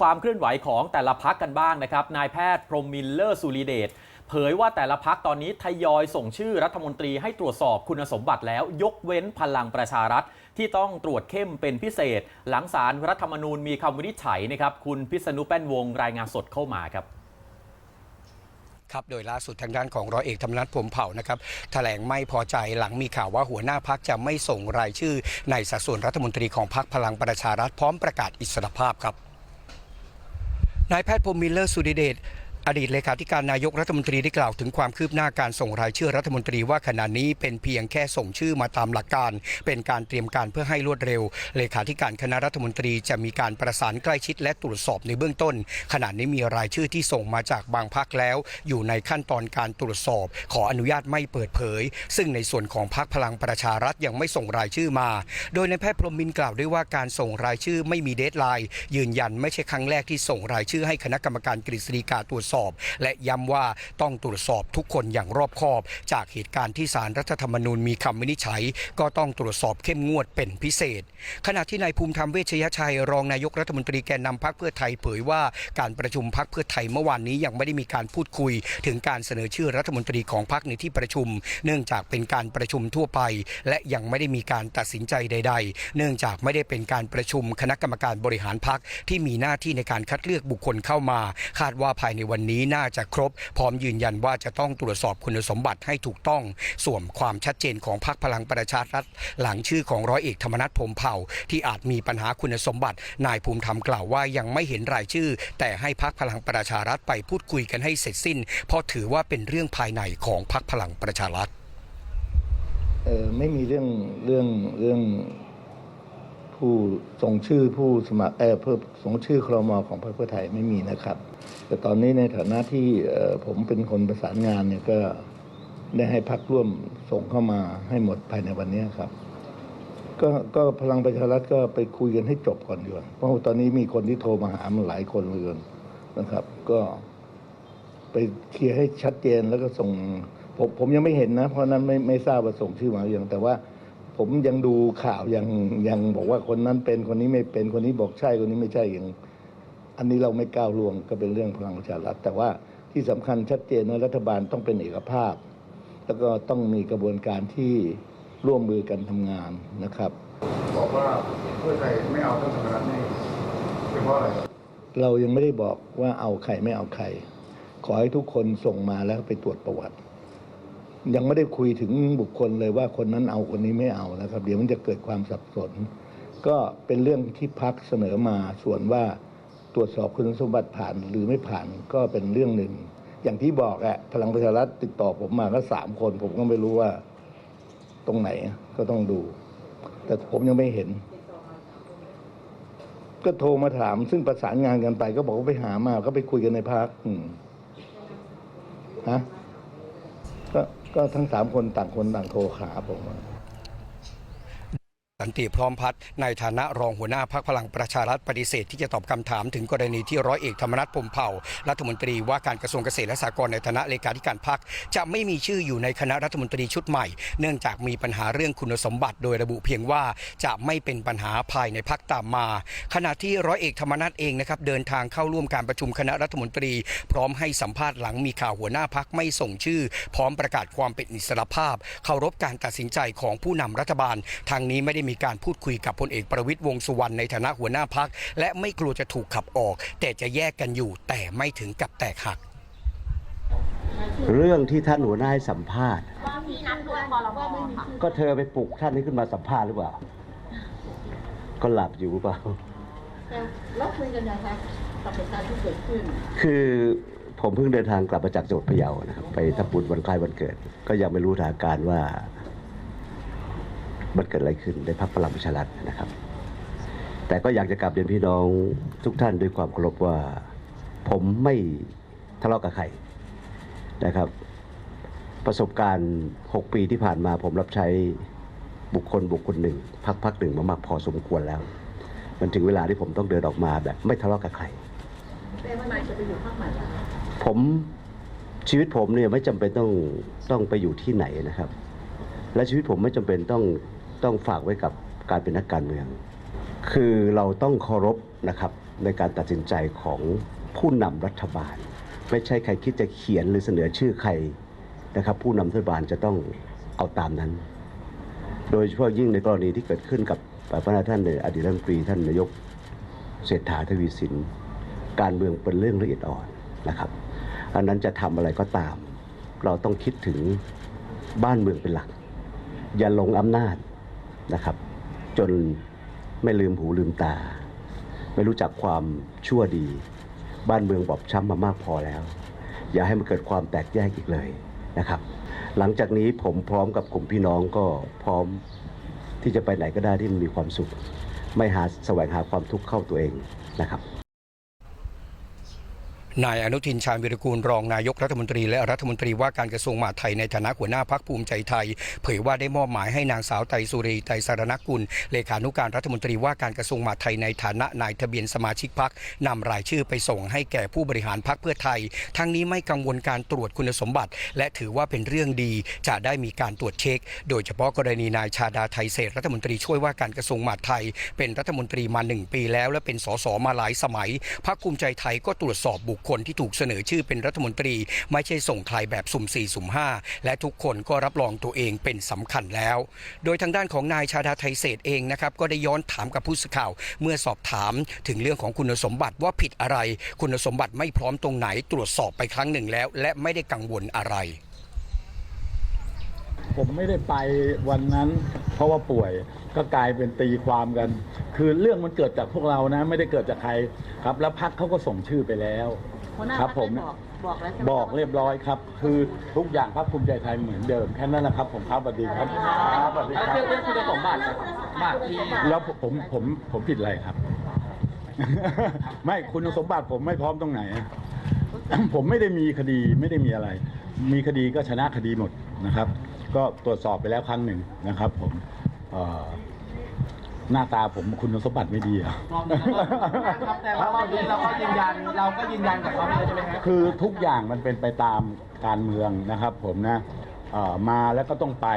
ความเคลื่อนไหวของแต่ละพักกันบ้างนะครับ นายแพทย์พรหมมินเลอร์สุริเดชเผยว่าแต่ละพักตอนนี้ทยอยส่งชื่อรัฐมนตรีให้ตรวจสอบคุณสมบัติแล้ว ยกเว้นพลังประชารัฐ ที่ต้องตรวจเข้มเป็นพิเศษ หลังสารรัฐธรรมนูญมีคำวินิจฉัยนะครับคุณพิษณุแป้นวงรายงานสดเข้ามาครับครับโดยล่าสุดทางด้านของร้อยเอกธรรมนัฐพรมเผ่านะครับแถลงไม่พอใจหลังมีข่าวว่าหัวหน้าพักจะไม่ส่งรายชื่อ ในสัดส่วนรัฐมนตรีของพักพลังประชารัฐพร้อมประกาศอิสรภาพครับ นายแพทย์พรมมิลเลอร์สุดิเดช อดีตเลขาธิการนายกรัฐมนตรีได้กล่าวถึงความคืบหน้าการส่งรายชื่อรัฐมนตรีว่าขณะนี้เป็นเพียงแค่ส่งชื่อมาตามหลักการ เป็นการเตรียมการเพื่อให้รวดเร็ว เลขาธิการคณะรัฐมนตรีจะมีการประสานใกล้ชิดและตรวจสอบในเบื้องต้น ขณะนี้มีรายชื่อที่ส่งมาจากบางพักแล้ว อยู่ในขั้นตอนการตรวจสอบ ขออนุญาตไม่เปิดเผย ซึ่งในส่วนของพักพลังประชารัฐยังไม่ส่งรายชื่อมา โดยในแพทย์พรหมมินกล่าวด้วยว่าการส่งรายชื่อไม่มีเดทไลน์ยืนยันไม่ใช่ครั้งแรกที่ส่งรายชื่อให้คณะกรรมการกฤษฎีกาตรวจสอบ และย้ำว่าต้องตรวจสอบทุกคนอย่างรอบคอบ จากเหตุการณ์ที่สารรัฐธรรมนูญมีคำวินิจฉัย ก็ต้องตรวจสอบเข้มงวดเป็นพิเศษ ขณะที่นายภูมิธรรมเวชยชัย รองนายกรัฐมนตรีแกนนำพักเพื่อไทยเผยว่าการประชุมพักเพื่อไทยเมื่อวานนี้ยังไม่ได้มีการพูดคุย ถึงการเสนอชื่อรัฐมนตรีของพักในที่ประชุม เนื่องจากเป็นการประชุมทั่วไป และยังไม่ได้มีการตัดสินใจใด ๆ เนื่องจากไม่ได้เป็นการประชุมคณะกรรมการบริหารพักที่มีหน้าที่ในการคัดเลือกบุคคลเข้ามา คาดว่าภายในวันนี้น่าจะครบ พร้อมยืนยันว่าจะต้องตรวจสอบคุณสมบัติให้ถูกต้องส่วนความชัดเจนของพรรคพลังประชารัฐหลังชื่อของร้อยเอกธรรมนัฐพมเผ่า ที่อาจมีปัญหาคุณสมบัติ นายภูมิธรรมกล่าวว่ายังไม่เห็นรายชื่อ แต่ให้พรรคพลังประชารัฐไปพูดคุยกันให้เสร็จสิ้น เพราะถือว่าเป็นเรื่องภายในของพรรคพลังประชารัฐเออไม่มีเรื่องเรื่องเรื่องผู้ส่งชื่อผู้สมัครเออเพื่อส่งชื่อครมของพรรคเพื่อไทยไม่มีนะครับ แต่ตอนนี้ในฐานะที่ผมเป็นคนประสานงานเนี่ยก็ได้ให้พักร่วมส่งเข้ามาให้หมดภายในวันนี้ครับ ก็ก็พลังประชารัฐก็ไปคุยกันให้จบก่อนดีกว่าเพราะตอนนี้มีคนที่โทรมาหามันหลายคนเลยนะครับ ก็ไปเคลียร์ให้ชัดเจนแล้วก็ส่งผมผมยังไม่เห็นนะ เพราะฉะนั้นไม่ไม่ทราบว่าส่งชื่อมาหรือยังแต่ว่าผมยังดูข่าวยังยังบอกว่าคนนั้นเป็นคนนี้ไม่เป็นคนนี้บอกใช่คนนี้ไม่ใช่อย่าง อันนี้เราไม่ก้าวล่วงก็เป็นเรื่องพลังประชารัฐแต่ว่าที่สำคัญชัดเจนว่ารัฐบาลต้องเป็นเอกภาพ แล้วก็ต้องมีกระบวนการที่ร่วมมือกันทำงานนะครับบอกว่าเพื่อไทยไม่เอาท่านธรรมนัฐนี่เป็นเพราะอะไรครับเรายังไม่ได้บอกว่าเอาใครไม่เอาใคร ขอให้ทุกคนส่งมาแล้วไปตรวจประวัติ ยังไม่ได้คุยถึงบุคคลเลยว่าคนนั้นเอาคนนี้ไม่เอานะครับ เดี๋ยวมันจะเกิดความสับสน ก็เป็นเรื่องที่พักเสนอมาส่วนว่า ตรวจสอบคุณสมบัติผ่านหรือไม่ผ่านก็เป็นเรื่องหนึ่ง อย่างที่บอกอะพลังประชารัฐติดต่อผมมาก็สามคน ผมก็ไม่รู้ว่า ตรงไหนก็ต้องดู แต่ผมยังไม่เห็น ก็โทรมาถาม ซึ่งประสานงานกันไป ก็บอกว่าไปหามาก็ไปคุยกันในพักฮะก็ก็ทั้งสามคนต่างคนต่างโทรหาผมอะ สันติพร้อมพัฒน์ในฐานะรองหัวหน้าพักพลังประชารัฐปฏิเสธที่จะตอบคำถามถึงกรณีที่ร้อยเอกธรรมนัฐพมเผ่า รัฐมนตรีว่าการกระทรวงเกษตรและสหกรณ์ในฐานะเลขาธิการพักจะไม่มีชื่ออยู่ในคณะรัฐมนตรีชุดใหม่ เนื่องจากมีปัญหาเรื่องคุณสมบัติ โดยระบุเพียงว่าจะไม่เป็นปัญหาภายในพักตามมา ขณะที่ร้อยเอกธรรมนัฐเองนะครับเดินทางเข้าร่วมการประชุมคณะรัฐมนตรี พร้อมให้สัมภาษณ์หลังมีข่าวหัวหน้าพักไม่ส่งชื่อ พร้อมประกาศความเป็นอิสรภาพเคารพการตัดสินใจของผู้นำรัฐบาลทางนี้ไม่ได้มีการพูดคุยกับพลเอกประวิตยวงษ์สุวรรณในฐานะหัวหน้าพัก และไม่กลัวจะถูกขับออก แต่จะแยกกันอยู่แต่ไม่ถึงกับแตกหัก เรื่องที่ท่านหัวหน้าให้สัมภาษณ์ ว่ามีนัดด้วยคอรมอค่ะก็เธอไปปลุกท่านนี้ขึ้นมาสัมภาษณ์หรือเปล่า ก็หลับอยู่หรือเปล่า แล้วคุยกันยังไงคะกับเหตุการณ์ที่เกิดขึ้น คือผมเพิ่งเดินทางกลับมาจากจังหวัดพะเยานะครับไปทำบุญวันคล้ายวันเกิด ก็ยังไม่รู้สถานการณ์ว่า มันเกิดอะไรขึ้นในพรรคพลังประชารัฐนะครับ แต่ก็อยากจะกลับเรียนพี่น้องทุกท่านด้วยความเคารพว่า ผมไม่ทะเลาะกับใครนะครับ ประสบการณ์ 6 ปีที่ผ่านมาผมรับใช้บุคคลบุคคลหนึ่งพักพักหนึ่งมามากพอสมควรแล้ว มันถึงเวลาที่ผมต้องเดินออกมาแบบไม่ทะเลาะกับใครแต่ว่าไหนจะไปอยู่ภาคใหม่ผมชีวิตผมเนี่ยไม่จำเป็นต้องต้องไปอยู่ที่ไหนนะครับ และชีวิตผมไม่จำเป็นต้อง ต้องฝากไว้กับการเป็นนักการเมือง คือเราต้องเคารพนะครับในการตัดสินใจของผู้นำรัฐบาล ไม่ใช่ใครคิดจะเขียนหรือเสนอชื่อใครนะครับ ผู้นำรัฐบาลจะต้องเอาตามนั้น โดยเฉพาะยิ่งในกรณีที่เกิดขึ้นกับพระนาท่านอดีตรัฐมนตรีท่านนายกเศรษฐาทวีสิน การเมืองเป็นเรื่องละเอียดอ่อนนะครับอันนั้นจะทำอะไรก็ตาม เราต้องคิดถึงบ้านเมืองเป็นหลัก อย่าหลงอำนาจ นะครับ จนไม่ลืมหูลืมตา ไม่รู้จักความชั่วดี บ้านเมืองบอบช้ำมามากพอแล้ว อย่าให้มันเกิดความแตกแยกอีกเลยนะครับ หลังจากนี้ผมพร้อมกับกลุ่มพี่น้องก็พร้อมที่จะไปไหนก็ได้ที่มันมีความสุข ไม่หาแสวงหาความทุกข์เข้าตัวเองนะครับ นายอนุทินชาญวิรกูลรองนายกรัฐมนตรีและรัฐมนตรีว่าการกระทรวงมหาดไทยในฐานะหัวหน้าพักภูมิใจไทย เผยว่าได้มอบหมายให้นางสาวไตรสุรีไตรสารณกุล เลขานุการรัฐมนตรีว่าการกระทรวงมหาดไทยในฐานะนายทะเบียนสมาชิกพักนำรายชื่อไปส่งให้แก่ผู้บริหารพักเพื่อไทย ทั้งนี้ไม่กังวลการตรวจคุณสมบัติ และถือว่าเป็นเรื่องดีจะได้มีการตรวจเช็ค โดยเฉพาะกรณีนายชาดาไทยเศษรัฐมนตรีช่วยว่าการกระทรวงมหาดไทย เป็นรัฐมนตรีมาหนึ่งปีแล้วและเป็นสสมาหลายสมัยพรรคภูมิใจไทยก็ตรวจสอบบุคคลที่ถูกเสนอชื่อเป็นรัฐมนตรี ไม่ใช่ส่งใครแบบสุ่มสี่สุ่มห้าและทุกคนก็รับรองตัวเองเป็นสำคัญแล้ว โดยทางด้านของนายชาดาไทยเศษเองนะครับก็ได้ย้อนถามกับผู้สื่อข่าว เมื่อสอบถามถึงเรื่องของคุณสมบัติว่าผิดอะไร คุณสมบัติไม่พร้อมตรงไหนตรวจสอบไปครั้งหนึ่งแล้ว และไม่ได้กังวลอะไร ผมไม่ได้ไปวันนั้น เพราะว่าป่วยก็กลายเป็นตีความกัน คือเรื่องมันเกิดจากพวกเรานะไม่ได้เกิดจากใครครับ แล้วพักเขาก็ส่งชื่อไปแล้วหัวหน้าครับพผรรมคได้บอกบอกแล้วใช่ไหมบอกเรียบร้อยครับ คือทุกอย่างพักภูมิใจไทยเหมือนเดิมแค่นั้นนะครับ ผมครับสวัสดีครับครับสวัสดีครับเรื่องเรื่องคุณสมบัติบัตรที่แล้วผมผมผมผิดอะไรครับ ไม่คุณสมบัติผมไม่พร้อมตรงไหนอะ ผมไม่ได้มีคดีไม่ได้มีอะไร มีคดีก็ชนะคดีหมดนะครับ ก็ตรวจสอบไปแล้วครั้งหนึ่งนะครับ ผมเอ่อหน้าตาผมคุณสมบัติไม่ดีเหรอะครับแต่ว่าเราเราก็ยืนยันเราก็ยืนยันกับเขาเลยใช่ไหมครับ คือทุกอย่างมันเป็นไปตามการเมืองนะครับผมนะเอ่อมาแล้วก็ต้องไป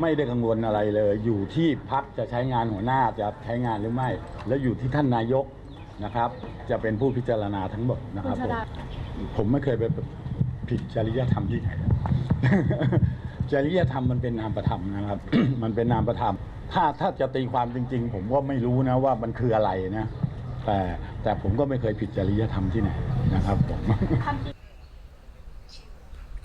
ไม่ได้กังวลอะไรเลย อยู่ที่พักจะใช้งานหัวหน้าจะใช้งานหรือไม่ แล้วอยู่ที่ท่านนายกนะครับ จะเป็นผู้พิจารณาทั้งหมดนะครับผม ผมไม่เคยไปผิดจริยธรรมที่ไหน จริยธรรมมันเป็นนามประธรรมนะครับ มันเป็นนามประธรรม ถ้าถ้าจะตีความจริง ๆ ผมก็ไม่รู้นะว่ามันคืออะไรนะ แต่แต่ผมก็ไม่เคยผิดจริยธรรมที่ไหนนะครับผม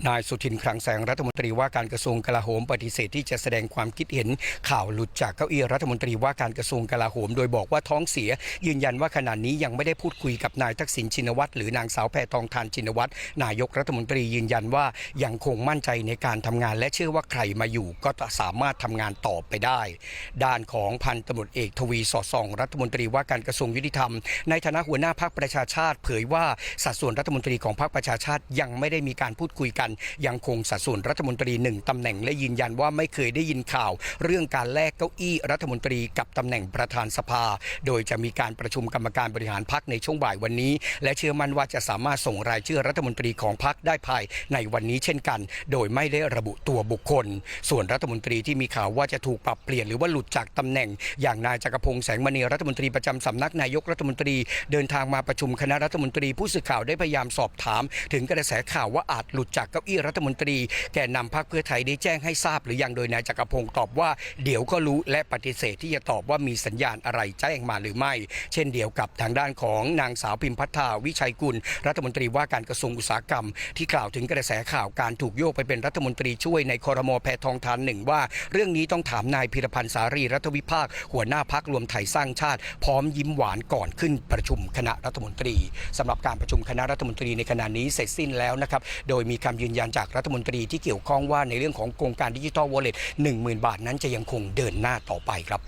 นายสุทินคลังแสงรัฐมนตรีว่าการกระทรวงกลาโหม ปฏิเสธที่จะแสดงความคิดเห็นข่าวหลุดจากเก้าอี้รัฐมนตรีว่าการกระทรวงกลาโหม โดยบอกว่าท้องเสีย ยืนยันว่าขณะนี้ยังไม่ได้พูดคุยกับนายทักษิณชินวัตรหรือนางสาวแพทองทานชินวัตรนายกรัฐมนตรียืนยันว่ายังคงมั่นใจในการทำงาน และเชื่อว่าใครมาอยู่ก็สามารถทำงานต่อไปได้ ด้านของพันตำรวจเอกทวีสอดส่อง รัฐมนตรีว่าการกระทรวงยุติธรรม ในฐานะหัวหน้าพรรคประชาชาติ เผยว่าสัดส่วนรัฐมนตรีของพรรคประชาชาติยังไม่ได้มีการพูดคุยกันยังคงสัดส่วนรัฐมนตรีหนึ่งตำแหน่งและยืนยันว่าไม่เคยได้ยินข่าว เรื่องการแลกเก้าอี้รัฐมนตรีกับตำแหน่งประธานสภา โดยจะมีการประชุมกรรมการบริหารพรรคในช่วงบ่ายวันนี้ และเชื่อมั่นว่าจะสามารถส่งรายชื่อรัฐมนตรีของพรรคได้ภายในวันนี้เช่นกัน โดยไม่ได้ระบุตัวบุคคล ส่วนรัฐมนตรีที่มีข่าวว่าจะถูกปรับเปลี่ยนหรือว่าหลุดจากตำแหน่ง อย่างนายจักรพงษ์แสงมณีรัฐมนตรีประจำสำนักนายกรัฐมนตรี เดินทางมาประชุมคณะรัฐมนตรีผู้สื่อข่าวได้พยายามสอบถาม ถึงกระแสข่าวว่าอาจหลุดจากเก้าอี้รัฐมนตรีแกนนำพรรคเพื่อไทยได้แจ้งให้ทราบหรือยังโดยนายจักรพงศ์ตอบว่าเดี๋ยวก็รู้และปฏิเสธที่จะตอบว่ามีสัญญาณอะไรแจ้งมาหรือไม่ เช่นเดียวกับทางด้านของนางสาวพิมพัฒนาวิชัยกุล รัฐมนตรีว่าการกระทรวงอุตสาหกรรม ที่กล่าวถึงกระแสข่าวการถูกโยกไปเป็นรัฐมนตรีช่วยในคอรมอแพทองทานหนึ่งว่า เรื่องนี้ต้องถามนายพิรพันธ์สารีรัฐวิภาค หัวหน้าพักรวมไทยสร้างชาติ พร้อมยิ้มหวานก่อนขึ้นประชุมคณะรัฐมนตรีสำหรับการประชุมคณะรัฐมนตรีในขณะนี้เสร็จสิ้นแล้วนะครับโดยมีคำยืนยันจากรัฐมนตรีที่เกี่ยวข้องว่าในเรื่องของโครงการดิจิทัลวอลเล็ตหนึ่งหมื่นบาทนั้นจะยังคงเดินหน้าต่อไปครับ